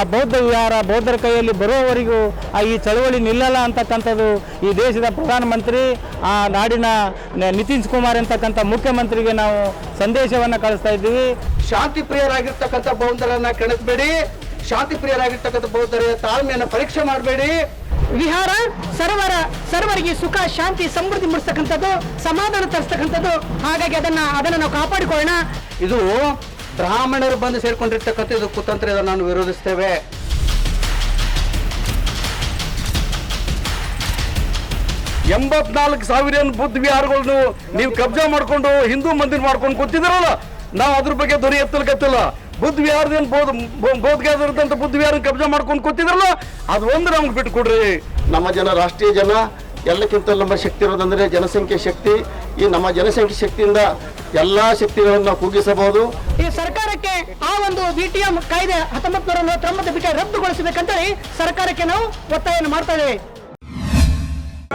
ಆ ಬೌದ್ಧ ವಿಹಾರ ಬೌದ್ಧರ ಕೈಯಲ್ಲಿ ಬರುವವರೆಗೂ ಆ ಈ ಚಳವಳಿ ನಿಲ್ಲಲ್ಲ ಅಂತಕ್ಕಂಥದ್ದು ಈ ದೇಶದ ಪ್ರಧಾನಮಂತ್ರಿ ಆ ನಾಡಿನ ನಿತೀಶ್ ಕುಮಾರ್ ಅಂತಕ್ಕಂಥ ಮುಖ್ಯಮಂತ್ರಿಗೆ ನಾವು ಸಂದೇಶವನ್ನು ಕಳಿಸ್ತಾ ಇದ್ದೀವಿ. ಶಾಂತಿ ಪ್ರಿಯರಾಗಿರ್ತಕ್ಕಂಥ ಬೌದ್ಧರನ್ನ ಕೆಣಸ್ಬೇಡಿ ಶಾಂತಿ ಪ್ರಿಯರಾಗಿರ್ತಕ್ಕಂಥ ಬೌದ್ಧರ ತಾಳ್ಮೆಯನ್ನು ಪರೀಕ್ಷೆ ಮಾಡಬೇಡಿ. ವಿಹಾರ ಸರ್ವರ ಸರ್ವರಿಗೆ ಸುಖ ಶಾಂತಿ ಸಮೃದ್ಧಿ ಮೂಡಿಸ್ತಕ್ಕಂಥದ್ದು ಸಮಾಧಾನ ತರಿಸ್ತಕ್ಕಂಥದ್ದು. ಹಾಗಾಗಿ ಅದನ್ನ ಅದನ್ನ ನಾವು ಕಾಪಾಡಿಕೊಳ್ಳೋಣ. ಇದು ಬ್ರಾಹ್ಮಣರು ಬಂದು ಸೇರ್ಕೊಂಡಿರ್ತಕ್ಕಂಥ ಇದು ಕುತಂತ್ರ ಇದನ್ನು ನಾನು ವಿರೋಧಿಸ್ತೇವೆ. ಎಂಬತ್ನಾಲ್ಕು ಸಾವಿರ ಬುದ್ಧ ವಿಹಾರಗಳನ್ನು ನೀವು ಕಬ್ಜಾ ಮಾಡ್ಕೊಂಡು ಹಿಂದೂ ಮಂದಿರ ಮಾಡ್ಕೊಂಡು ಕೂತಿದ್ರಲ್ಲ ನಾವು ಅದ್ರ ಬಗ್ಗೆ ದೊರೆ ಎತ್ತಲು ಕತ್ತಲ್ಲ ಬುದ್ಧ ವಿಹಾರದೇನು ಬೋಧ ಬೋಧಗಾದಂತ ಬುದ್ಧ ವಿಹಾರ ಕಬ್ಜಾ ಮಾಡ್ಕೊಂಡು ಕೂತಿದ್ರಲ್ಲ ಅದು ಒಂದು ನಮ್ಗೆ ಬಿಟ್ಟು ಕೊಡ್ರಿ ನಮ್ಮ ಜನ ರಾಷ್ಟ್ರೀಯ ಜನ ಎಲ್ಲಕ್ಕಿಂತ ನಮ್ಮ ಶಕ್ತಿ ಇರೋದಂದ್ರೆ ಜನಸಂಖ್ಯೆ ಶಕ್ತಿ. ಈ ನಮ್ಮ ಜನಸಂಖ್ಯೆ ಶಕ್ತಿಯಿಂದ ಎಲ್ಲಾ ಶಕ್ತಿಗಳನ್ನು ನಾವು ಕುಗ್ಗಿಸಬಹುದು. ಈ ಸರ್ಕಾರಕ್ಕೆ ಆ ಒಂದು ಬಿ ಟಿ ಎಂ ಕಾಯ್ದೆ ಹತ್ತೊಂಬತ್ತು ನೂರ ನಲವತ್ತೊಂಬತ್ತು ಬಿಟ್ಟು ರದ್ದುಗೊಳಿಸಬೇಕಂತೇಳಿ ಸರ್ಕಾರಕ್ಕೆ ನಾವು ಒತ್ತಾಯ ಮಾಡ್ತಾ ಇದ್ದೇವೆ.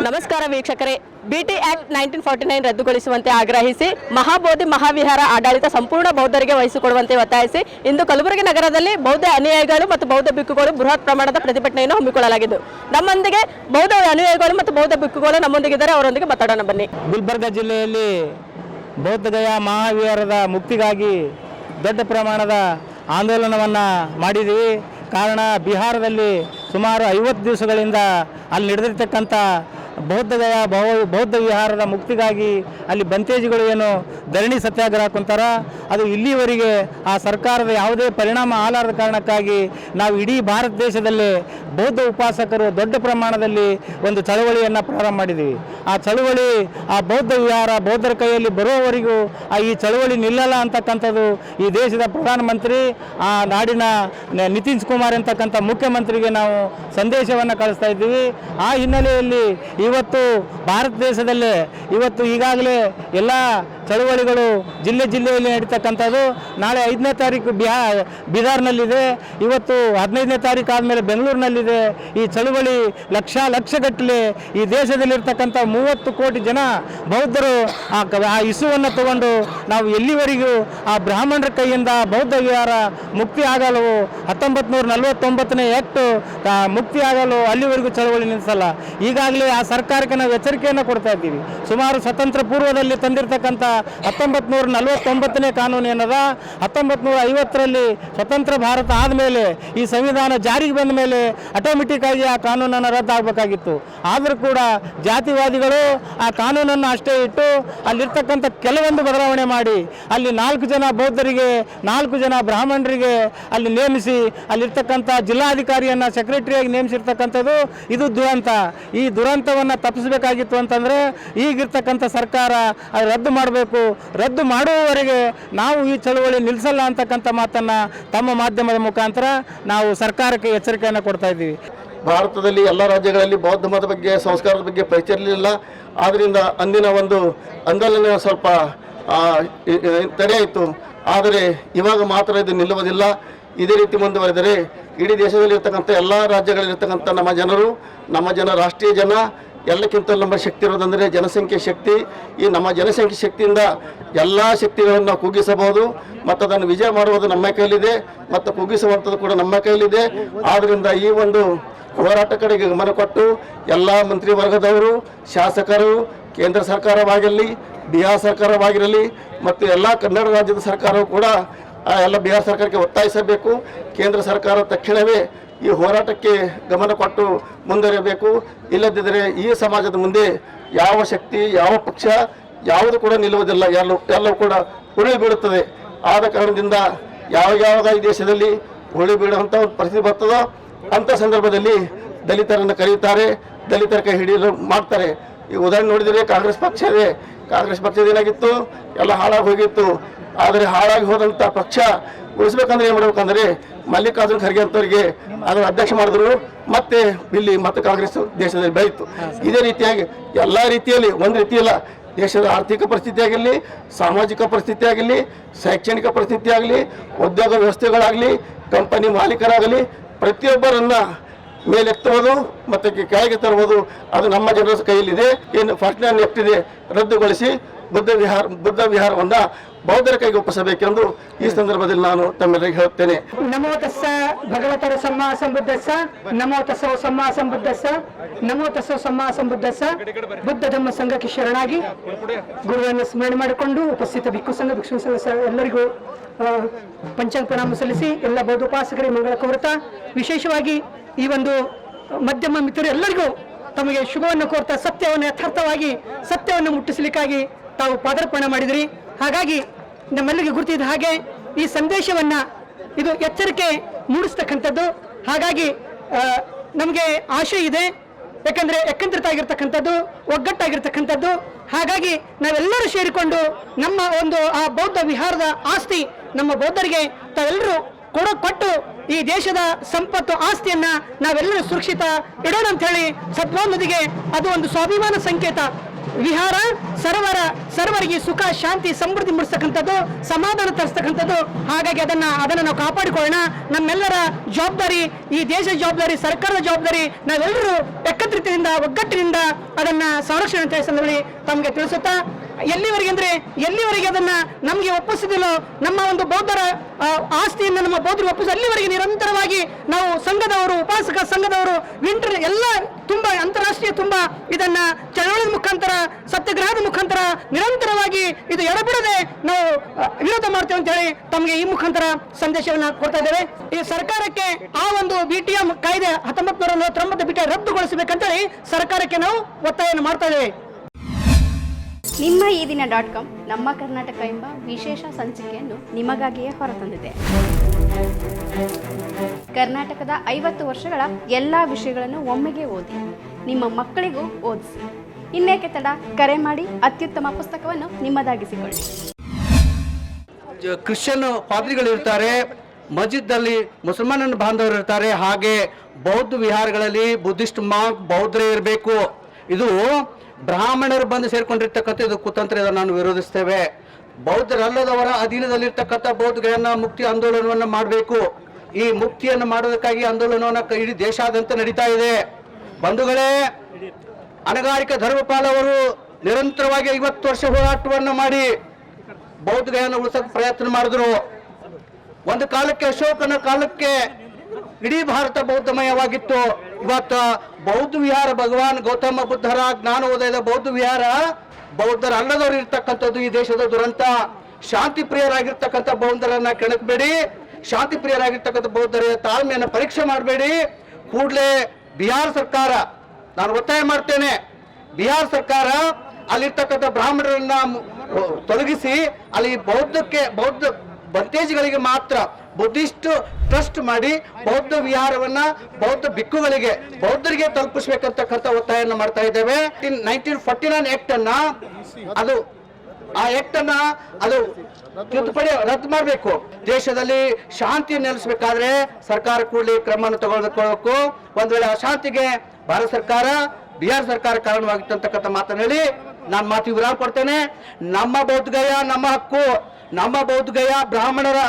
ನಮಸ್ಕಾರ ವೀಕ್ಷಕರೇ. BT act nineteen forty nine ರದ್ದುಗೊಳಿಸುವಂತೆ ಆಗ್ರಹಿಸಿ ಮಹಾಬೋಧಿ ಮಹಾವಿಹಾರ ಆಡಳಿತ ಸಂಪೂರ್ಣ ಬೌದ್ಧರಿಗೆ ವಹಿಸಿಕೊಡುವಂತೆ ಒತ್ತಾಯಿಸಿ ಇಂದು ಕಲಬುರಗಿ ನಗರದಲ್ಲಿ ಬೌದ್ಧ ಅನುಯಾಯಿಗಳು ಮತ್ತು ಬೌದ್ಧ ಬಿಕ್ಕುಗಳು ಬೃಹತ್ ಪ್ರಮಾಣದ ಪ್ರತಿಭಟನೆಯನ್ನು ಹಮ್ಮಿಕೊಳ್ಳಲಾಗಿದ್ದು, ನಮ್ಮೊಂದಿಗೆ ಬೌದ್ಧ ಅನುಯಾಯಿಗಳು ಮತ್ತು ಬೌದ್ಧ ಬಿಕ್ಕುಗಳು ನಮ್ಮೊಂದಿಗಿದ್ದಾರೆ, ಅವರೊಂದಿಗೆ ಮಾತಾಡೋಣ ಬನ್ನಿ. ಗುಲ್ಬರ್ಗ ಜಿಲ್ಲೆಯಲ್ಲಿ ಬೌದ್ಧಗಯ ಮಹಾವಿಹಾರದ ಮುಕ್ತಿಗಾಗಿ ದೊಡ್ಡ ಪ್ರಮಾಣದ ಆಂದೋಲನವನ್ನು ಮಾಡಿದ್ದೀವಿ. ಕಾರಣ ಬಿಹಾರದಲ್ಲಿ ಸುಮಾರು ಐವತ್ತು ದಿವಸಗಳಿಂದ ಅಲ್ಲಿ ನಡೆದಿರ್ತಕ್ಕಂಥ ಬೌದ್ಧಗಯ ಬೌ, ಬೌದ್ಧ ವಿಹಾರದ ಮುಕ್ತಿಗಾಗಿ ಅಲ್ಲಿ ಬಂತೇಜಿಗಳು ಏನು ಧರಣಿ ಸತ್ಯಾಗ್ರಹ ಕುಂತಾರ ಅದು ಇಲ್ಲಿವರೆಗೆ ಆ ಸರ್ಕಾರದ ಯಾವುದೇ ಪರಿಣಾಮ ಆಲಾರದ ಕಾರಣಕ್ಕಾಗಿ ನಾವು ಇಡೀ ಭಾರತ ದೇಶದಲ್ಲಿ ಬೌದ್ಧ ಉಪಾಸಕರು ದೊಡ್ಡ ಪ್ರಮಾಣದಲ್ಲಿ ಒಂದು ಚಳವಳಿಯನ್ನು ಪ್ರಾರಂಭ ಮಾಡಿದ್ದೀವಿ ಆ ಚಳವಳಿ, ಆ ಬೌದ್ಧ ವಿಹಾರ ಬೌದ್ಧರ ಕೈಯಲ್ಲಿ ಬರುವವರೆಗೂ ಆ ಈ ಚಳವಳಿ ನಿಲ್ಲಲ್ಲ ಅಂತಕ್ಕಂಥದ್ದು ಈ ದೇಶದ ಪ್ರಧಾನಮಂತ್ರಿ, ಆ ನಾಡಿನ ನಿತೀಶ್ ಕುಮಾರ್ ಅಂತಕ್ಕಂಥ ಮುಖ್ಯಮಂತ್ರಿಗೆ ನಾವು ಸಂದೇಶವನ್ನು ಕಳಿಸ್ತಾ ಇದ್ದೀವಿ. ಆ ಹಿನ್ನೆಲೆಯಲ್ಲಿ ಇವತ್ತು ಭಾರತ ದೇಶದಲ್ಲೇ ಇವತ್ತು ಈಗಾಗಲೇ ಎಲ್ಲ ಚಳುವಳಿಗಳು ಜಿಲ್ಲೆ ಜಿಲ್ಲೆಯಲ್ಲಿ ನಡೀತಕ್ಕಂಥದ್ದು. ನಾಳೆ ಐದನೇ ತಾರೀಕು ಬಿಹಾ ಬೀದರ್ನಲ್ಲಿದೆ ಇವತ್ತು ಹದಿನೈದನೇ ತಾರೀಕು ಆದಮೇಲೆ ಬೆಂಗಳೂರಿನಲ್ಲಿದೆ. ಈ ಚಳುವಳಿ ಲಕ್ಷ ಲಕ್ಷಗಟ್ಟಲೆ ಈ ದೇಶದಲ್ಲಿರ್ತಕ್ಕಂಥ ಮೂವತ್ತು ಕೋಟಿ ಜನ ಬೌದ್ಧರು ಆ ಆ ಇಸುವನ್ನು ತಗೊಂಡು ನಾವು ಎಲ್ಲಿವರೆಗೂ ಆ ಬ್ರಾಹ್ಮಣರ ಕೈಯಿಂದ ಬೌದ್ಧ ವಿಹಾರ ಮುಕ್ತಿ ಆಗಲು ಹತ್ತೊಂಬತ್ತು ನೂರ ನಲವತ್ತೊಂಬತ್ತನೇ ಆ್ಯಕ್ಟ್ ಮುಕ್ತಿ ಆಗಲು ಅಲ್ಲಿವರೆಗೂ ಚಳವಳಿ ನಿಲ್ಲಿಸಲ್ಲ ಈಗಾಗಲೇ ಆ ಸರ್ಕಾರಕ್ಕೆ ನಾವು ಎಚ್ಚರಿಕೆಯನ್ನು ಕೊಡ್ತಾ ಇದ್ದೀವಿ. ಸುಮಾರು ಸ್ವತಂತ್ರ ಪೂರ್ವದಲ್ಲಿ ತಂದಿರತಕ್ಕಂಥ ಹತ್ತೊಂಬತ್ತು ನೂರ ನಲವತ್ತೊಂಬತ್ತನೇ ಕಾನೂನು ಏನದ? ಹತ್ತೊಂಬತ್ತು ಐವತ್ತರಲ್ಲಿ ಸ್ವತಂತ್ರ ಭಾರತ ಆದಮೇಲೆ ಈ ಸಂವಿಧಾನ ಜಾರಿಗೆ ಬಂದ ಮೇಲೆ ಆಟೋಮೆಟಿಕ್ಕಾಗಿ ಆ ಕಾನೂನನ್ನು ರದ್ದಾಗಬೇಕಾಗಿತ್ತು. ಆದರೂ ಕೂಡ ಜಾತಿವಾದಿಗಳು ಆ ಕಾನೂನನ್ನು ಅಷ್ಟೇ ಇಟ್ಟು ಅಲ್ಲಿರ್ತಕ್ಕಂಥ ಕೆಲವೊಂದು ಬದಲಾವಣೆ ಮಾಡಿ ಅಲ್ಲಿ ನಾಲ್ಕು ಜನ ಬೌದ್ಧರಿಗೆ, ನಾಲ್ಕು ಜನ ಬ್ರಾಹ್ಮಣರಿಗೆ ಅಲ್ಲಿ ನೇಮಿಸಿ ಅಲ್ಲಿರ್ತಕ್ಕಂಥ ಜಿಲ್ಲಾಧಿಕಾರಿಯನ್ನು ಸೆಕ್ರೆಟರಿಯಾಗಿ ನೇಮಿಸಿರ್ತಕ್ಕಂಥದ್ದು ಇದು ದುರಂತ. ಈ ದುರಂತವನ್ನು ತಪ್ಪಿಸಬೇಕಾಗಿತ್ತು ಅಂತಂದರೆ ಈಗಿರ್ತಕ್ಕಂಥ ಸರ್ಕಾರ ಅದು ರದ್ದು ಮಾಡಬೇಕು. ರದ್ದು ಮಾಡುವವರೆಗೆ ನಾವು ಈ ಚಳುವಳಿ ನಿಲ್ಲಿಸಲ್ಲ ಅಂತಕ್ಕಂಥ ಮಾತನ್ನು ತಮ್ಮ ಮಾಧ್ಯಮದ ಮುಖಾಂತರ ನಾವು ಸರ್ಕಾರಕ್ಕೆ ಎಚ್ಚರಿಕೆಯನ್ನು ಕೊಡ್ತಾ ಇದ್ದೀವಿ. ಭಾರತದಲ್ಲಿ ಎಲ್ಲ ರಾಜ್ಯಗಳಲ್ಲಿ ಬೌದ್ಧ ಮತ ಬಗ್ಗೆ, ಸಂಸ್ಕಾರದ ಬಗ್ಗೆ ಪರಿಚಯಿರಲಿಲ್ಲ ಆದ್ದರಿಂದ ಅಂದಿನ ಒಂದು ಆಂದೋಲನ ಸ್ವಲ್ಪ ತಡೆಯಾಯಿತು ಆದರೆ ಇವಾಗ ಮಾತ್ರ ಇದು ನಿಲ್ಲುವುದಿಲ್ಲ. ಇದೇ ರೀತಿ ಮುಂದುವರೆದರೆ ಇಡೀ ದೇಶದಲ್ಲಿರ್ತಕ್ಕಂಥ ಎಲ್ಲ ರಾಜ್ಯಗಳಲ್ಲಿರ್ತಕ್ಕಂಥ ನಮ್ಮ ಜನರು, ನಮ್ಮ ಜನ, ರಾಷ್ಟ್ರೀಯ ಜನ ಎಲ್ಲಕ್ಕಿಂತ ನಮ್ಮ ಶಕ್ತಿ ಇರೋದಂದರೆ ಜನಸಂಖ್ಯೆ ಶಕ್ತಿ. ಈ ನಮ್ಮ ಜನಸಂಖ್ಯೆ ಶಕ್ತಿಯಿಂದ ಎಲ್ಲ ಶಕ್ತಿಗಳನ್ನು ನಾವು ಕುಗ್ಗಿಸಬಹುದು. ಮತ್ತು ಅದನ್ನು ವಿಜಯ ಮಾಡುವುದು ನಮ್ಮ ಕೈಲಿದೆ. ಮತ್ತು ಕುಗ್ಗಿಸುವಂಥದ್ದು ಕೂಡ ನಮ್ಮ ಕೈಲಿದೆ. ಆದ್ದರಿಂದ ಈ ಒಂದು ಹೋರಾಟ ಕಡೆಗೆ ಗಮನ ಕೊಟ್ಟು ಎಲ್ಲ ಮಂತ್ರಿವರ್ಗದವರು, ಶಾಸಕರು, ಕೇಂದ್ರ ಸರ್ಕಾರವಾಗಿರಲಿ, ಬಿಹಾರ ಸರ್ಕಾರವಾಗಿರಲಿ, ಮತ್ತು ಎಲ್ಲ ಕನ್ನಡ ರಾಜ್ಯದ ಸರ್ಕಾರವು ಕೂಡ ಎಲ್ಲ ಬಿಹಾರ ಸರ್ಕಾರಕ್ಕೆ ಒತ್ತಾಯಿಸಬೇಕು. ಕೇಂದ್ರ ಸರ್ಕಾರ ತಕ್ಷಣವೇ ಈ ಹೋರಾಟಕ್ಕೆ ಗಮನ ಕೊಟ್ಟು ಮುಂದುವರಿಯಬೇಕು. ಇಲ್ಲದಿದ್ದರೆ ಈ ಸಮಾಜದ ಮುಂದೆ ಯಾವ ಶಕ್ತಿ, ಯಾವ ಪಕ್ಷ ಯಾವುದು ಕೂಡ ನಿಲ್ಲುವುದಿಲ್ಲ. ಎಲ್ಲೂ ಎಲ್ಲವೂ ಕೂಡ ಹುಳಿ ಬೀಳುತ್ತದೆ ಆದ ಕಾರಣದಿಂದ ಯಾವ ಯಾವಾಗ ಈ ದೇಶದಲ್ಲಿ ಹುಳಿ ಬೀಳುವಂಥ ಒಂದು ಪರಿಸ್ಥಿತಿ ಬರ್ತದೋ ಅಂಥ ಸಂದರ್ಭದಲ್ಲಿ ದಲಿತರನ್ನು ಕರೆಯುತ್ತಾರೆ. ದಲಿತರ ಕೈ ಹಿಡಿಯಲು ಮಾಡ್ತಾರೆ. ಈ ಉದಾಹರಣೆ ನೋಡಿದರೆ ಕಾಂಗ್ರೆಸ್ ಪಕ್ಷ ಇದೆ. ಕಾಂಗ್ರೆಸ್ ಪಕ್ಷದ ಏನಾಗಿತ್ತು? ಎಲ್ಲ ಹಾಳಾಗಿ ಹೋಗಿತ್ತು. ಆದರೆ ಹಾಳಾಗಿ ಹೋದಂಥ ಪಕ್ಷ ಉಳಿಸ್ಬೇಕಂದ್ರೆ ಏನು ಮಾಡ್ಬೇಕಂದ್ರೆ ಮಲ್ಲಿಕಾರ್ಜುನ್ ಖರ್ಗೆ ಅಂತವರಿಗೆ ಅದರ ಅಧ್ಯಕ್ಷ ಮಾಡಿದ್ರು. ಮತ್ತೆ ಇಲ್ಲಿ ಮತ್ತೆ ಕಾಂಗ್ರೆಸ್ ದೇಶದಲ್ಲಿ ಬೆಳೀತು. ಇದೇ ರೀತಿಯಾಗಿ ಎಲ್ಲ ರೀತಿಯಲ್ಲಿ ಒಂದು ರೀತಿಯಲ್ಲ ದೇಶದ ಆರ್ಥಿಕ ಪರಿಸ್ಥಿತಿ ಆಗಿರಲಿ ಸಾಮಾಜಿಕ ಪರಿಸ್ಥಿತಿ ಆಗಿರಲಿ ಶೈಕ್ಷಣಿಕ ಪರಿಸ್ಥಿತಿ ಆಗಲಿ ಉದ್ಯೋಗ ವ್ಯವಸ್ಥೆಗಳಾಗಲಿ ಕಂಪನಿ ಮಾಲೀಕರಾಗಲಿ ಪ್ರತಿಯೊಬ್ಬರನ್ನ ಮೇಲೆತ್ತುವುದು ಮತ್ತು ಕೆಳಗೆ ತರುವುದು ಅದು ನಮ್ಮ ಜನರ ಕೈಯಲ್ಲಿದೆ. ಏನು ಲ್ಯಾಂಡ್ ನೆಫ್ಟ್ ಇದೆ ರದ್ದುಗೊಳಿಸಿ ಬುದ್ಧ ವಿಹಾರ, ಬುದ್ಧ ವಿಹಾರವನ್ನ ಬೌದ್ಧರ ಕೈಗೆ ಒಪ್ಪಿಸಬೇಕೆಂದು ಈ ಸಂದರ್ಭದಲ್ಲಿ ನಾನು ತಮ್ಮೆಲ್ಲರಿಗೆ ಹೇಳುತ್ತೇನೆ. ನಮೋ ತಸ್ಸ ಭಗವತರ ಸಮ್ಮ ಸಂಬುದ್ಧಸ್ಸ ನಮೋ ಸಮ್ಮ ಸಂಬುದ್ಧಸ್ಸ ನಮೋ ತಸ ಸಮ್ಮ ಸಂಬುದ್ಧಸ್ಸ, ಬುದ್ಧ ಧಮ್ಮ ಸಂಘಕ್ಕೆ ಶರಣಾಗಿ ಗುರುವನ್ನು ಸ್ಮರಣೆ ಮಾಡಿಕೊಂಡು ಉಪಸ್ಥಿತ ಭಿಕ್ಷು ಸಂಘ ಭಿಕ್ಷು ಸಂಘ ಎಲ್ಲರಿಗೂ ಪಂಚಾಂಗ ಪ್ರಣಾಮ ಸಲ್ಲಿಸಿ ಎಲ್ಲ ಬೌದ್ಧೋಪಾಸಕರಿಗೆ ಮಂಗಳ ಕೋರುತ್ತಾ ವಿಶೇಷವಾಗಿ ಈ ಒಂದು ಮಧ್ಯಮ ಮಿತ್ರರು ಎಲ್ಲರಿಗೂ ತಮಗೆ ಶುಭವನ್ನು ಕೋರ್ತಾ, ಸತ್ಯವನ್ನು ಯಥಾರ್ಥವಾಗಿ, ಸತ್ಯವನ್ನು ಮುಟ್ಟಿಸಲಿಕ್ಕಾಗಿ ತಾವು ಪಾದಾರ್ಪಣೆ ಮಾಡಿದಿರಿ. ಹಾಗಾಗಿ ನಮ್ಮೆಲ್ಲರಿಗೆ ಗುರುತಿದ ಹಾಗೆ ಈ ಸಂದೇಶವನ್ನ ಇದು ಎಚ್ಚರಿಕೆ ಮೂಡಿಸ್ತಕ್ಕಂಥದ್ದು. ಹಾಗಾಗಿ ನಮಗೆ ಆಶೆ ಇದೆ. ಯಾಕಂದ್ರೆ ಏಕಂತ್ರಿತ ಆಗಿರ್ತಕ್ಕಂಥದ್ದು ಒಗ್ಗಟ್ಟಾಗಿರ್ತಕ್ಕಂಥದ್ದು. ಹಾಗಾಗಿ ನಾವೆಲ್ಲರೂ ಸೇರಿಕೊಂಡು ನಮ್ಮ ಒಂದು ಆ ಬೌದ್ಧ ವಿಹಾರದ ಆಸ್ತಿ, ನಮ್ಮ ಬೌದ್ಧರಿಗೆ ತಾವೆಲ್ಲರೂ ಕೊಡ, ಕೊಟ್ಟು ಈ ದೇಶದ ಸಂಪತ್ತು, ಆಸ್ತಿಯನ್ನ ನಾವೆಲ್ಲರೂ ಸುರಕ್ಷಿತ ಇಡೋಣ ಅಂತ ಹೇಳಿ ಸತ್ವಾನದಿಗೆ ಅದು ಒಂದು ಸ್ವಾಭಿಮಾನ ಸಂಕೇತ. ವಿಹಾರ, ಸರ್ವರ, ಸರ್ವರಿಗೆ ಸುಖ, ಶಾಂತಿ, ಸಮೃದ್ಧಿ ಮೂಡಿಸ್ತಕ್ಕಂಥದ್ದು, ಸಮಾಧಾನ ತರಿಸ್ತಕ್ಕಂಥದ್ದು. ಹಾಗಾಗಿ ಅದನ್ನ ಅದನ್ನ ನಾವು ಕಾಪಾಡಿಕೊಳ್ಳೋಣ. ನಮ್ಮೆಲ್ಲರ ಜವಾಬ್ದಾರಿ, ಈ ದೇಶದ ಜವಾಬ್ದಾರಿ, ಸರ್ಕಾರದ ಜವಾಬ್ದಾರಿ, ನಾವೆಲ್ಲರೂ ಏಕತ್ರಿತದಿಂದ, ಒಗ್ಗಟ್ಟಿನಿಂದ ಅದನ್ನ ಸಂರಕ್ಷಣೆ ಸಂದರ್ಭದಲ್ಲಿ ತಮಗೆ ತಿಳಿಸುತ್ತಾ, ಎಲ್ಲಿವರೆಗೆ ಅಂದ್ರೆ, ಎಲ್ಲಿವರೆಗೆ ಅದನ್ನ ನಮಗೆ ಒಪ್ಪಿಸಿದಿಲ್ಲೋ, ನಮ್ಮ ಒಂದು ಬೌದ್ಧರ ಆಸ್ತಿಯನ್ನು ನಮ್ಮ ಬೌದ್ಧರು ಒಪ್ಪಿಸಿ ಅಲ್ಲಿವರೆಗೆ ನಿರಂತರವಾಗಿ ನಾವು ಸಂಘದವರು, ಉಪಾಸಕ ಸಂಘದವರು, ವಿಂಟರ್, ಎಲ್ಲ ತುಂಬಾ ಅಂತಾರಾಷ್ಟ್ರೀಯ ತುಂಬ ಇದನ್ನ ಚಳವಳಿ ಮುಖಾಂತರ, ಸತ್ಯಾಗ್ರಹದ ಮುಖಾಂತರ ನಿರಂತರವಾಗಿ ಇದು ಎಡಬಿಡದೆ ನಾವು ವಿರೋಧ ಮಾಡ್ತೇವೆ ಅಂತ ಹೇಳಿ ತಮಗೆ ಈ ಮುಖಾಂತರ ಸಂದೇಶವನ್ನ ಕೊಡ್ತಾ ಇದ್ದೇವೆ. ಈ ಸರ್ಕಾರಕ್ಕೆ ಆ ಒಂದು ಬಿ ಟಿ ಎಂ ಕಾಯ್ದೆ ಹತ್ತೊಂಬತ್ತು ನೂರ ನಲವತ್ತೊಂಬತ್ತು ಬಿ ಟಿ ರದ್ದುಗೊಳಿಸಬೇಕಂತೇಳಿ ಸರ್ಕಾರಕ್ಕೆ ನಾವು ಒತ್ತಾಯವನ್ನು ಮಾಡ್ತಾ ಇದ್ದೇವೆ. ನಿಮ್ಮ ಈ ದಿನ ಡಾಟ್ ಕಾಮ್ ನಮ್ಮ ಕರ್ನಾಟಕ ಎಂಬ ವಿಶೇಷ ಸಂಚಿಕೆಯನ್ನು ನಿಮಗಾಗಿಯೇ ಹೊರತಂದಿದೆ. ಕರ್ನಾಟಕದ ಐವತ್ತು ವರ್ಷಗಳ ಎಲ್ಲ ವಿಷಯಗಳನ್ನು ಒಮ್ಮೆಗೆ ಓದಿ, ನಿಮ್ಮ ಮಕ್ಕಳಿಗೂ ಓದಿಸಿ. ಇನ್ನೇಕೆ ತಡ? ಕರೆ ಮಾಡಿ, ಅತ್ಯುತ್ತಮ ಪುಸ್ತಕವನ್ನು ನಿಮ್ಮದಾಗಿಸಿಕೊಳ್ಳಿ. ಕ್ರಿಶ್ಚಿಯನ್ ಪಾದ್ರಿಗಳು ಇರ್ತಾರೆ ಮಸ್ಜಿದ್ದಲ್ಲಿ ಮುಸಲ್ಮಾನ ಬಾಂಧವರು ಇರ್ತಾರೆ, ಹಾಗೆ ಬೌದ್ಧ ವಿಹಾರಗಳಲ್ಲಿ ಬುದ್ಧಿಸ್ಟ್ ಮಾಂಕ್ ಬೌದ್ಧರೇ ಇರಬೇಕು. ಇದು ಬ್ರಾಹ್ಮಣರು ಬಂದು ಸೇರ್ಕೊಂಡಿರ್ತಕ್ಕಂಥ ಇದು ಕುತಂತ್ರ ನಾನು ವಿರೋಧಿಸ್ತೇವೆ. ಬೌದ್ಧರಲ್ಲದವರ ಅಧೀನದಲ್ಲಿರ್ತಕ್ಕಂಥ ಬೌದ್ಧಗಳನ್ನ ಮುಕ್ತಿ ಆಂದೋಲನವನ್ನು ಮಾಡಬೇಕು. ಈ ಮುಕ್ತಿಯನ್ನು ಮಾಡೋದಕ್ಕಾಗಿ ಆಂದೋಲನವನ್ನು ಇಡೀ ದೇಶಾದ್ಯಂತ ನಡೀತಾ ಇದೆ. ಬಂಧುಗಳೇ, ಅನಗಾರಿಕ ಧರ್ಮಪಾಲ್ ಅವರು ನಿರಂತರವಾಗಿ ಐವತ್ತು ವರ್ಷ ಹೋರಾಟವನ್ನು ಮಾಡಿ ಬೌದ್ಧಗಳನ್ನು ಉಳಿಸಕ್ಕೆ ಪ್ರಯತ್ನ ಮಾಡಿದ್ರು. ಒಂದು ಕಾಲಕ್ಕೆ, ಅಶೋಕನ ಕಾಲಕ್ಕೆ ಇಡೀ ಭಾರತ ಬೌದ್ಧಮಯವಾಗಿತ್ತು. ಇವತ್ತು ಬೌದ್ಧ ವಿಹಾರ ಭಗವಾನ್ ಗೌತಮ ಬುದ್ಧರ ಜ್ಞಾನೋದಯದ ಬೌದ್ಧ ವಿಹಾರ ಬೌದ್ಧರ ಅಲ್ಲದವರು ಇರ್ತಕ್ಕಂಥದ್ದು ಈ ದೇಶದ ದುರಂತ. ಶಾಂತಿ ಪ್ರಿಯರಾಗಿರ್ತಕ್ಕಂಥ ಬೌದ್ಧರನ್ನ ಕೆಣಕಬೇಡಿ. ಶಾಂತಿ ಪ್ರಿಯರಾಗಿರ್ತಕ್ಕಂಥ ಬೌದ್ಧರ ತಾಳ್ಮೆಯನ್ನು ಪರೀಕ್ಷೆ ಮಾಡಬೇಡಿ. ಕೂಡಲೇ ಬಿಹಾರ ಸರ್ಕಾರ, ನಾನು ಒತ್ತಾಯ ಮಾಡ್ತೇನೆ, ಬಿಹಾರ್ ಸರ್ಕಾರ ಅಲ್ಲಿರ್ತಕ್ಕಂಥ ಬ್ರಾಹ್ಮಣರನ್ನ ತೊಲಗಿಸಿ ಅಲ್ಲಿ ಬೌದ್ಧಕ್ಕೆ, ಬೌದ್ಧ ಬಂತೇಜ್ಗಳಿಗೆ ಮಾತ್ರ ಬುದ್ಧಿಸ್ಟ್ ಟ್ರಸ್ಟ್ ಮಾಡಿ ಬೌದ್ಧ ವಿಹಾರವನ್ನ ಬೌದ್ಧ ಬಿಕ್ಕುಗಳಿಗೆ ಬೌದ್ಧರಿಗೆ ತಲುಪಿಸಬೇಕಂತಕ್ಕಂಥ ಒತ್ತಾಯವನ್ನು ಮಾಡ್ತಾ ಇದ್ದೇವೆ. ನೈನ್ಟೀನ್ ಫಾರ್ಟಿ ನೈನ್ ಆಕ್ಟ್ ಅನ್ನ ಅದು, ಆ ಆಕ್ಟ್ ಅನ್ನ ಅದು ತಿದ್ದುಪಡಿ ರದ್ದು ಮಾಡಬೇಕು. ದೇಶದಲ್ಲಿ ಶಾಂತಿ ನೆಲೆಸಬೇಕಾದ್ರೆ ಸರ್ಕಾರ ಕೂಡಲೇ ಕ್ರಮವನ್ನು ತಗೊಳ್ಬೇಕು. ಒಂದ್ ವೇಳೆ ಅಶಾಂತಿಗೆ ಭಾರತ ಸರ್ಕಾರ, ಬಿಹಾರ್ ಸರ್ಕಾರ ಕಾರಣವಾಗಿತ್ತು ಅಂತಕ್ಕಂಥ ಮಾತನ್ನ ಹೇಳಿ ನಾನು ಮಾತು ವಿರಾಮ ಕೊಡ್ತೇನೆ. ನಮ್ಮ ಬೌದ್ಧಗಯ, ನಮ್ಮ ಹಕ್ಕು ನಮ್ಮ ಬೌದ್ಧಗಯ ಬ್ರಾಹ್ಮಣರ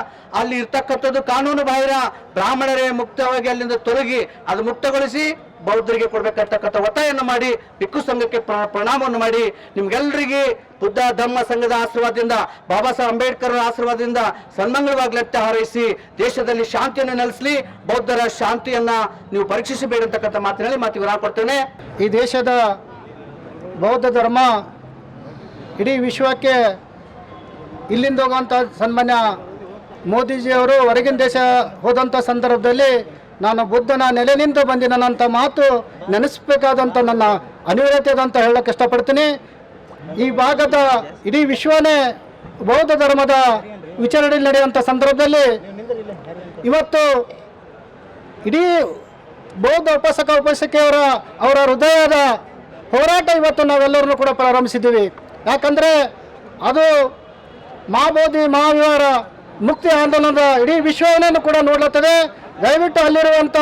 ಅಲ್ಲಿ ಇರ್ತಕ್ಕಂಥದ್ದು ಕಾನೂನು ಬಾಹಿರ. ಬ್ರಾಹ್ಮಣರೇ ಮುಕ್ತವಾಗಿ ಅಲ್ಲಿಂದ ತೊಲಗಿ ಅದು ಮುಕ್ತಗೊಳಿಸಿ ಬೌದ್ಧರಿಗೆ ಕೊಡ್ಬೇಕಂತಕ್ಕಂಥ ಒತ್ತಾಯನ್ನು ಮಾಡಿ ಭಿಕ್ಕು ಸಂಘಕ್ಕೆ ಪ್ರಣಾಮವನ್ನು ಮಾಡಿ ನಿಮ್ಗೆಲ್ಲರಿಗೆ ಬುದ್ಧ, ಧರ್ಮ ಸಂಘದ ಆಶೀರ್ವಾದದಿಂದ, ಬಾಬಾ ಸಾಹೇಬ್ ಅಂಬೇಡ್ಕರ್ ಆಶೀರ್ವಾದದಿಂದ ಸನ್ಮಂಗಳವಾಗ್ಲತ್ತ ಹಾರೈಸಿ, ದೇಶದಲ್ಲಿ ಶಾಂತಿಯನ್ನು ನೆಲೆಸಲಿ, ಬೌದ್ಧರ ಶಾಂತಿಯನ್ನ ನೀವು ಪರೀಕ್ಷಿಸಬೇಡಿ ಅಂತಕ್ಕಂಥ ಮಾತಿನಲ್ಲಿ ಮಾತು ವಿರಾಮ ಕೊಡ್ತೇನೆ ಈ ದೇಶದ ಬೌದ್ಧ ಧರ್ಮ ಇಡೀ ವಿಶ್ವಕ್ಕೆ ಇಲ್ಲಿಂದ ಹೋಗುವಂಥ ಸನ್ಮಾನ್ಯ ಮೋದಿಜಿಯವರು ಹೊರಗಿನ ದೇಶ ಹೋದಂಥ ಸಂದರ್ಭದಲ್ಲಿ ನಾನು ಬುದ್ಧನ ನೆಲೆನಿಂದ ಬಂದಿನಂಥ ಮಾತು ನೆನೆಸಬೇಕಾದಂಥ ನನ್ನ ಅನಿವಾರ್ಯತೆ ಅಂತ ಹೇಳಕ್ಕೆ ಇಷ್ಟಪಡ್ತೀನಿ. ಈ ಭಾಗದ ಇಡೀ ವಿಶ್ವನೇ ಬೌದ್ಧ ಧರ್ಮದ ವಿಚಾರಣೆ ನಡೆಯುವಂಥ ಸಂದರ್ಭದಲ್ಲಿ ಇವತ್ತು ಇಡೀ ಬೌದ್ಧ ಉಪಾಸಕ ಉಪಾಸಕಿಯವರ ಅವರ ಹೃದಯದ ಹೋರಾಟ ಇವತ್ತು ನಾವೆಲ್ಲರೂ ಕೂಡ ಪ್ರಾರಂಭಿಸಿದ್ದೀವಿ. ಯಾಕಂದರೆ ಅದು ಮಹಾಬೋಧಿ ಮಹಾವಿಹಾರ ಮುಕ್ತಿ ಆಂದೋಲನದ ಇಡೀ ವಿಶ್ವವನ್ನು ಕೂಡ ನೋಡ್ಲತ್ತದೆ? ದಯವಿಟ್ಟು ಅಲ್ಲಿರುವಂಥ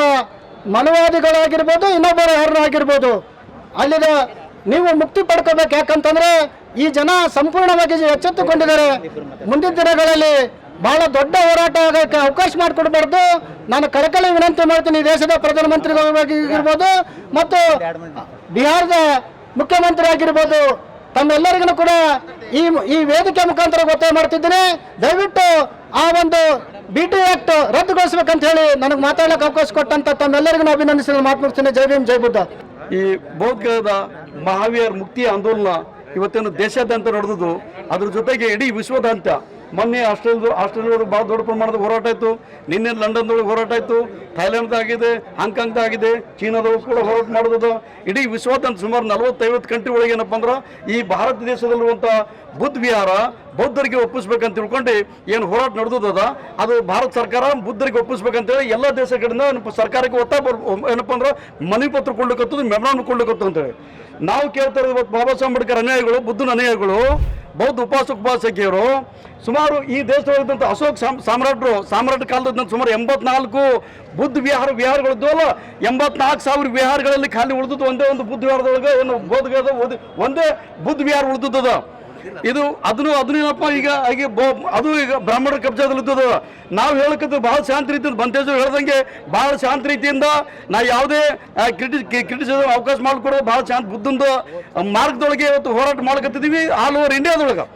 ಮನವಾದಿಗಳಾಗಿರ್ಬೋದು ಇನ್ನೊಬ್ಬರ ಯಾರನ್ನಾಗಿರ್ಬೋದು, ಅಲ್ಲಿದ ನೀವು ಮುಕ್ತಿ ಪಡ್ಕೋಬೇಕು. ಯಾಕಂತಂದ್ರೆ ಈ ಜನ ಸಂಪೂರ್ಣವಾಗಿ ಎಚ್ಚೆತ್ತುಕೊಂಡಿದ್ದಾರೆ. ಮುಂದಿನ ದಿನಗಳಲ್ಲಿ ಬಹಳ ದೊಡ್ಡ ಹೋರಾಟ ಆಗಕ್ಕೆ ಅವಕಾಶ ಮಾಡಿಕೊಡ್ಬಾರ್ದು. ನಾನು ಕಳಕಳಿ ವಿನಂತಿ ಮಾಡ್ತೀನಿ ದೇಶದ ಪ್ರಧಾನಮಂತ್ರಿಗಳಾಗಿರ್ಬೋದು ಮತ್ತು ಬಿಹಾರದ ಮುಖ್ಯಮಂತ್ರಿ ಆಗಿರ್ಬೋದು ತಮ್ಮೆಲ್ಲರಿಗೂ ಕೂಡ ಈ ಈ ವೇದಿಕೆ ಮುಖಾಂತರ ಒತ್ತಾಯ ಮಾಡ್ತಿದ್ದೀನಿ. ದಯವಿಟ್ಟು ಆ ಒಂದು ಬಿ ಟಿ ಆಕ್ಟ್ ರದ್ದುಗೊಳಿಸ್ಬೇಕಂತ ಹೇಳಿ ನನಗೆ ಮಾತಾಡಲಿಕ್ಕೆ ಅವಕಾಶ ಕೊಟ್ಟಂತ ತಮ್ಮೆಲ್ಲರಿಗೂ ಅಭಿನಂದಿಸಿ ಮಾತು ಮುಗಿಸ್ತೀನಿ ಜೈ ಭೀಮ್, ಜೈ ಬುದ್ಧ. ಈ ಬೌದ್ಧದ ಮಹಾವೀರ್ ಮುಕ್ತಿ ಆಂದೋಲನ ಇವತ್ತೇನು ದೇಶಾದ್ಯಂತ ನಡೆದದು ಅದ್ರ ಜೊತೆಗೆ ಇಡೀ ವಿಶ್ವದಾದ್ಯಂತ ಮೊನ್ನೆ ಆಸ್ಟ್ರೇಲಿಯಾ ಆಸ್ಟ್ರೇಲಿಯಾದೊಳಗೆ ಭಾಳ ದೊಡ್ಡ ಪ್ರಮಾಣದ ಹೋರಾಟ ಆಯಿತು ನಿನ್ನೆ ಲಂಡನ್ದೊಳಗೆ ಹೋರಾಟ ಆಯಿತು ಥೈಲ್ಯಾಂಡ್ದಾಗಿದೆ ಹಾಂಗ್ಕಾಂಗ್ದಾಗಿದೆ ಚೀನಾದೊಳಗೆ ಕೂಡ ಹೋರಾಟ ಮಾಡೋದು ಇಡೀ ವಿಶ್ವದಂತ ಸುಮಾರು ನಲವತ್ತೈವತ್ತು ಕಂಟ್ರಿ ಒಳಗೆ ಏನಪ್ಪ ಅಂದ್ರೆ, ಈ ಭಾರತ ದೇಶದಲ್ಲಿರುವಂಥ ಬುದ್ಧ ವಿಹಾರ, ಬೌದ್ಧರಿಗೆ ಒಪ್ಪಿಸ್ಬೇಕಂತ ತಿಳ್ಕೊಂಡು ಏನು ಹೋರಾಟ ನಡೆದದ ಅದು ಭಾರತ ಸರ್ಕಾರ ಬುದ್ಧರಿಗೆ ಒಪ್ಪಿಸ್ಬೇಕಂತೇಳಿ ಎಲ್ಲ ದೇಶಗಳಿಂದ ಸರ್ಕಾರಕ್ಕೆ ಒತ್ತಾ ಏನಪ್ಪ ಅಂದ್ರೆ ಮನವಿ ಪತ್ರ ಕೊಡ್ಲಿಕ್ಕತ್ತದು ಮೆಮೊರಾಂಡ್ ಕೊಡ್ಲಿಕ್ಕತ್ತು ಅಂತೇಳಿ ನಾವು ಕೇಳ್ತಾ ಇರೋದು ಬಾಬಾ ಸಾಹೇಬ್ ಅಂಬೇಡ್ಕರ್ ಅನುಯಾಯಿಗಳು, ಬುದ್ಧನ ಅನುಯಾಯಿಗಳು. ಬೌದ್ಧ ಉಪಾಸಕ ಉಪಾಸಕಿಯರು ಸುಮಾರು ಈ ದೇಶದೊಳಗಿದ್ದಂಥ ಅಶೋಕ್ ಸಾಮ್, ಸಾಮ್ರಾಟರು, ಸಾಮ್ರಾಟ ಕಾಲದ ಸುಮಾರು ಎಂಬತ್ನಾಲ್ಕು ಬುದ್ಧ ವಿಹಾರ, ವಿಹಾರಗಳಿದ್ದು ಅಲ್ಲ, ಎಂಬತ್ನಾಲ್ಕು ಸಾವಿರ ವಿಹಾರಗಳಲ್ಲಿ ಖಾಲಿ ಉಳಿದದ್ದು ಒಂದೇ ಒಂದು ಬುದ್ಧ ವಿಹಾರದೊಳಗೆ ಏನು ಬೋಧಗದ ಒಂದೇ ಬುದ್ಧ ವಿಹಾರ ಉಳಿದದ ಇದು ಅದನ್ನು, ಅದನ್ನ ಏನಪ್ಪ, ಈಗ, ಹಾಗೆ ಬೋ, ಅದು ಈಗ ಬ್ರಾಹ್ಮಣರ ಕಬ್ಜಾದಲ್ಲಿದ್ದದು ನಾವು ಹೇಳಕತ್ತು ಭಾಳ ಶಾಂತ ರೀತಿಯಿಂದ ಬಂತೇಜ್ ಹೇಳ್ದಂಗೆ ಭಾಳ ಶಾಂತ ರೀತಿಯಿಂದ ನಾ ಯಾವುದೇ ಕ್ರಿಟಿ ಕ್ರಿಟಿಸಿಸಮ್ ಅವಕಾಶ ಮಾಡಿಕೊಡೋದು ಭಾಳ ಶಾಂತ, ಬುದ್ಧಂದು ಮಾರ್ಗದೊಳಗೆ ಇವತ್ತು ಹೋರಾಟ ಮಾಡ್ಕತ್ತಿದ್ದೀವಿ ಆಲ್ ಓವರ್ ಇಂಡಿಯಾದೊಳಗೆ.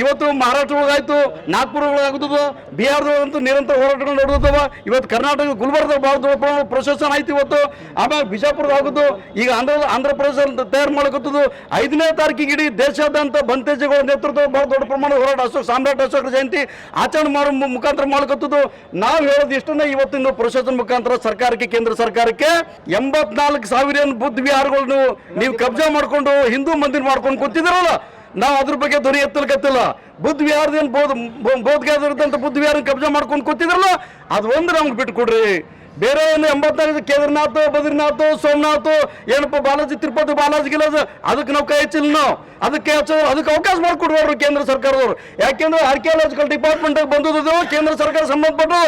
ಇವತ್ತು ಮಹಾರಾಷ್ಟ್ರ ಒಳಗಾಯ್ತು ನಾಗ್ಪುರ ಒಳಗಾಗುತ್ತದ ಬಿಹಾರದೊಳಗಂತೂ ನಿರಂತರ ಹೋರಾಟಗಳು ನಡೆದವ ಇವತ್ತು ಕರ್ನಾಟಕ ಗುಲ್ಬರ್ಗ ಭಾಳ ಪ್ರೊಸೆಸನ್ ಆಯ್ತು ಇವತ್ತು. ಆಮೇಲೆ ಬಿಜಾಪುರದ ಆಗುದು ಈಗ ಆಂಧ್ರ ಆಂಧ್ರ ಪ್ರದೇಶ ತಯಾರು ಮಾಡಕತ್ತದು ಐದನೇ ತಾರೀಕಿಗೆ ಇಡೀ ದೇಶಾದ್ಯಂತ ಬಂತೇಜಗಳ ನೇತೃತ್ವ ಭಾಳ ದೊಡ್ಡ ಪ್ರಮಾಣ ಹೋರಾಟ. ಅಶೋಕ್, ಸಾಮ್ರಾಟ್ ಅಶೋಕ ಜಯಂತಿ ಆಚರಣೆ ಮಾಡೋ ಮುಖಾಂತರ ಮಾಡಕತ್ತದು ನಾವು ಹೇಳೋದು ಇಷ್ಟನ್ನ ಇವತ್ತಿನ ಪ್ರೊಸೆಸನ್ ಮುಖಾಂತರ ಸರ್ಕಾರಕ್ಕೆ, ಕೇಂದ್ರ ಸರ್ಕಾರಕ್ಕೆ ಎಂಬತ್ನಾಲ್ಕು ಸಾವಿರ ಬುದ್ಧ ವಿಹಾರಗಳನ್ನು ನೀವು ಕಬ್ಜಾ ಮಾಡಿಕೊಂಡು ಹಿಂದೂ ಮಂದಿರ ಮಾಡ್ಕೊಂಡು ಕೂತಿದ್ದೀರಲ್ಲ ನಾವು ಅದ್ರ ಬಗ್ಗೆ ಧ್ವನಿ ಎತ್ತಲಿಕತ್ತಿಲ್ಲ. ಬುದ್ಧ ವಿಹಾರದೇನು ಬೋಧ ಬೋಧಗಾದಂಥ ಬುದ್ಧ ವಿಹಾರ ಕಬ್ಜಾ ಮಾಡ್ಕೊಂಡು ಕೂತಿದ್ರಲ್ಲ ಅದು ಒಂದು ನಮ್ಗೆ ಬಿಟ್ಕೊಡ್ರಿ. ಬೇರೆ ಏನು ಎಂಬತ್ನಾಲ್ಕು ಕೇದಾರ್ನಾಥ್, ಬದ್ರಿನಾಥ್, ಸೋಮನಾಥ್, ಏನಪ್ಪ ಬಾಲಾಜಿ, ತಿರುಪತಿ ಬಾಲಾಜಿ ಗಿಲಾಜ್, ಅದಕ್ಕೆ ನಾವು ಕೈ ಹಚ್ಚಿಲ್ಲ ನಾವು. ಅದಕ್ಕೆ ಹಚ್ಚೋ ಅದಕ್ಕೆ ಅವಕಾಶ ಮಾಡಿಕೊಡ್ಬಾರ್ದು ಕೇಂದ್ರ ಸರ್ಕಾರದವರು. ಯಾಕೆಂದ್ರೆ ಆರ್ಕಿಯಾಲಜಿಕಲ್ ಡಿಪಾರ್ಟ್ಮೆಂಟ್ ಬಂದದ್ದು ಕೇಂದ್ರ ಸರ್ಕಾರ ಸಂಬಂಧಪಟ್ಟು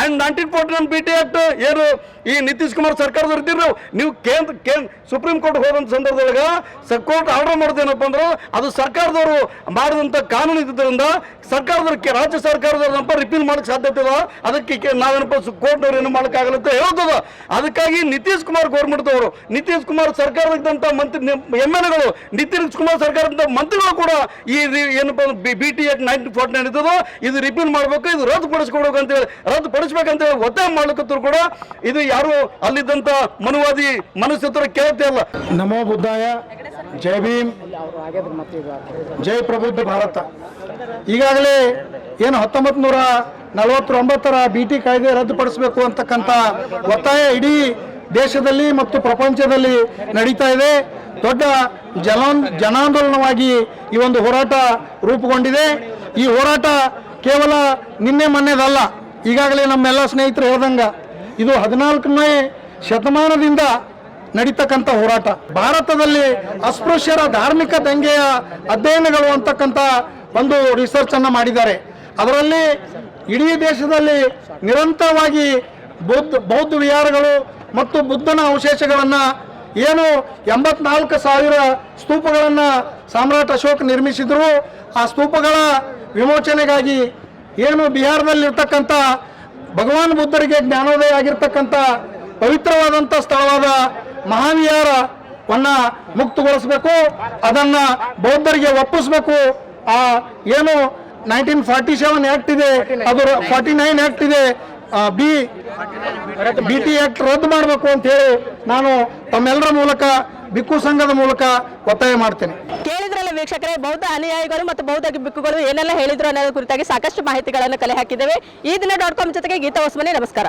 and nineteen forty nine B T act ಏನು ಈ ನಿತೀಶ್ ಕುಮಾರ್ ಇದ್ದಿರು ನೀವು ಕೇಂದ್ರ ಕೇಂದ್ರ ಸುಪ್ರೀಂ ಕೋರ್ಟ್ ಹೋದಂಥ ಸಂದರ್ಭದೊಳಗೆ ಕೋರ್ಟ್ ಆರ್ಡರ್ ಮಾಡೋದೇನಪ್ಪ ಅಂದ್ರೆ, ಅದು ಸರ್ಕಾರದವರು ಮಾಡಿದಂಥ ಕಾನೂನು ಇದ್ದಿದ್ದರಿಂದ ಸರ್ಕಾರದವ್ರ ರಾಜ್ಯ ಸರ್ಕಾರದವ್ರನ್ನಪ್ಪ ರಿಪೀಲ್ ಮಾಡಕ್ಕೆ ಸಾಧ್ಯತೆ ಇಲ್ಲ. ಅದಕ್ಕೆ ನಾವೇನಪ್ಪ ಕೋರ್ಟ್ನವ್ರು ಏನು ಮಾಡೋಕ್ಕಾಗಲ್ಲ ಅಂತ ಹೇಳ್ತದ. ಅದಕ್ಕಾಗಿ ನಿತೀಶ್ ಕುಮಾರ್ ಗೌರ್ಮೆಂಟ್ದವರು ನಿತೀಶ್ ಕುಮಾರ್ ಸರ್ಕಾರದಂಥ ಮಂತ್ರಿ ಎಂ ಎಲ್ ಎಗಳು ನಿತೀಶ್ ಕುಮಾರ್ ಸರ್ಕಾರದ ಮಂತ್ರಿಗಳು ಕೂಡ ಈ ಏನಪ್ಪ B T at nineteen forty nine ಇದ್ದದ, ಇದು ರಿಪೀಲ್ ಮಾಡಬೇಕು, ಇದು ರದ್ದು ಪಡಿಸ್ಕೊಡ್ಬೇಕು ಅಂತೇಳಿ ರದ್ದು ಪಡಿಸ್ಬೇಕಂತೇಳಿ ಒತ್ತಾಯ ಮಾಡ್ಲಿಕ್ಕೂ ಕೂಡ ಇದು ಯಾರು ಅಲ್ಲಿದ್ದಂಥ ಮನುವಾದಿ ಮನಸ್ಸತ್ರ ಕೇಳ್ತೇ ಇಲ್ಲ ನಮೋ ಬುದ್ಧಾಯ, ಜೈ ಭೀಮ್, ಜೈ ಪ್ರಬುದ್ಧ ಭಾರತ. ಈಗಾಗಲೇ ಏನು ಹತ್ತೊಂಬತ್ತು ನೂರ ನಲವತ್ತೊಂಬತ್ತರ ಬಿ ಟಿ ಕಾಯ್ದೆ ರದ್ದುಪಡಿಸಬೇಕು ಅಂತಕ್ಕಂಥ ಒತ್ತಾಯ ಇಡೀ ದೇಶದಲ್ಲಿ ಮತ್ತು ಪ್ರಪಂಚದಲ್ಲಿ ನಡೀತಾ ಇದೆ. ದೊಡ್ಡ ಜನಾನ್ ಜನಾಂದೋಲನವಾಗಿ ಈ ಒಂದು ಹೋರಾಟ ರೂಪುಗೊಂಡಿದೆ. ಈ ಹೋರಾಟ ಕೇವಲ ನಿನ್ನೆ ಮೊನ್ನೆದಲ್ಲ ಈಗಾಗಲೇ ನಮ್ಮೆಲ್ಲ ಸ್ನೇಹಿತರು ಹೇಳ್ದಂಗ ಇದು ಹದಿನಾಲ್ಕನೇ ಶತಮಾನದಿಂದ ನಡೀತಕ್ಕಂಥ ಹೋರಾಟ. ಭಾರತದಲ್ಲಿ ಅಸ್ಪೃಶ್ಯರ ಧಾರ್ಮಿಕ ದಂಗೆಯ ಅಧ್ಯಯನಗಳು ಅಂತಕ್ಕಂಥ ಒಂದು ರಿಸರ್ಚ್ ಅನ್ನ ಮಾಡಿದ್ದಾರೆ. ಅದರಲ್ಲಿ ಇಡೀ ದೇಶದಲ್ಲಿ ನಿರಂತರವಾಗಿ ಬೌದ್ಧ ಬೌದ್ಧ ವಿಹಾರಗಳು ಮತ್ತು ಬುದ್ಧನ ಅವಶೇಷಗಳನ್ನು ಏನು ಎಂಬತ್ನಾಲ್ಕು ಸಾವಿರ ಸ್ತೂಪಗಳನ್ನು ಸಾಮ್ರಾಟ್ ಅಶೋಕ್ ನಿರ್ಮಿಸಿದರು. ಆ ಸ್ತೂಪಗಳ ವಿಮೋಚನೆಗಾಗಿ ಏನು ಬಿಹಾರದಲ್ಲಿರ್ತಕ್ಕಂಥ ಭಗವಾನ್ ಬುದ್ಧರಿಗೆ ಜ್ಞಾನೋದಯ ಆಗಿರ್ತಕ್ಕಂಥ ಪವಿತ್ರವಾದಂಥ ಸ್ಥಳವಾದ ಮಹಾವಿಹಾರವನ್ನ ಮುಕ್ತಗೊಳಿಸಬೇಕು, ಅದನ್ನ ಬೌದ್ಧರಿಗೆ ಒಪ್ಪಿಸ್ಬೇಕು. ಆ ಏನು ನೈನ್ಟೀನ್ ಫಾರ್ಟಿ ಸೆವೆನ್ ಆಕ್ಟ್ ಇದೆ, ಅದು ಫಾರ್ಟಿ ನೈನ್ ಆಕ್ಟ್ ಇದೆ ಬಿ ಬಿ ಟಿ ಆಕ್ಟ್ ರದ್ದು ಮಾಡಬೇಕು ಅಂತ ಹೇಳಿ ನಾನು ತಮ್ಮೆಲ್ಲರ ಮೂಲಕ, ಬಿಕ್ಕು ಸಂಘದ ಮೂಲಕ ಒತ್ತಾಯ ಮಾಡ್ತೇನೆ. ವೀಕ್ಷಕರೇ, ಬೌದ್ಧ ಅನುಯಾಯಿಗಳು ಮತ್ತು ಬೌದ್ಧ ಬಿಕ್ಕುಗಳು ಏನೆಲ್ಲ ಹೇಳಿದ್ರು ಅನ್ನೋದ್ರ ಕುರಿತಾಗಿ ಸಾಕಷ್ಟು ಮಾಹಿತಿಗಳನ್ನು ಕಲೆ ಹಾಕಿದ್ದೇವೆ. ಈ ದಿನ ಡಾಟ್ ಕಾಮ್ ಜೊತೆಗೆ ಗೀತಾ ಹೊಸಮನೆ, ನಮಸ್ಕಾರ.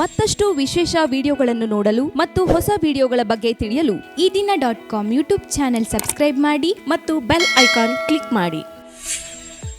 ಮತ್ತಷ್ಟು ವಿಶೇಷ ವಿಡಿಯೋಗಳನ್ನು ನೋಡಲು ಮತ್ತು ಹೊಸ ವಿಡಿಯೋಗಳ ಬಗ್ಗೆ ತಿಳಿಯಲು ಈ ದಿನ dot com YouTube channel subscribe ಮಾಡಿ ಮತ್ತು ಬೆಲ್ ಐಕಾನ್ ಕ್ಲಿಕ್ ಮಾಡಿ.